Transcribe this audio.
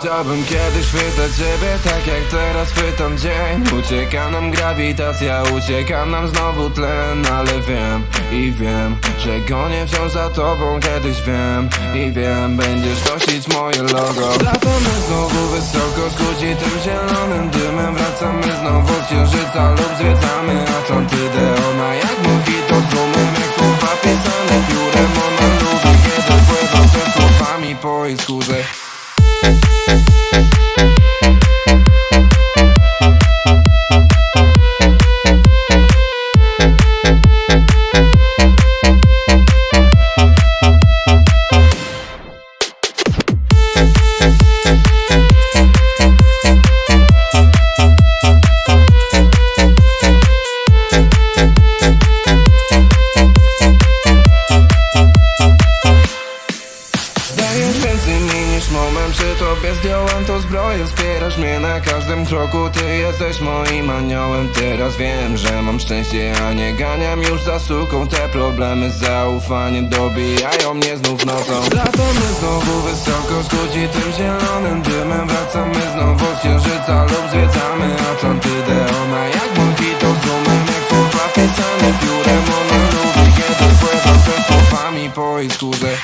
Chciałbym kiedyś chwytać ciebie tak jak teraz chwytam dzień. Ucieka nam grawitacja, ucieka nam znowu tlen Ale wiem i wiem, że gonię wciąż za tobą Kiedyś wiem i wiem, będziesz nosić moje logo. Latamy znowu wysoko, skróci tym zielonym dymem. Wracamy znowu z księżyca lub zwiedzamy Atlantydę. Ona jak mojito z rumem, jak słowa pisane piórem Ona lubi, kiedy pływam przed słowami po jej skórze Thank you. Moment Przy tobie zdjąłem to zbroję. Wspierasz mnie na każdym kroku. Ty jesteś moim aniołem. Teraz wiem, że mam szczęście A nie ganiam już za suką. Te problemy z zaufaniem Dobijają mnie znów nocą. Latamy znowu wysoko Skudzi tym zielonym dymem. Wracamy znowu z księżyca Lub zwiedzamy Atlantydę. Ona jak mojito z rumem Jak słowa pisane piórem Ona lubi kiedy pływam przed słowami po jej skórze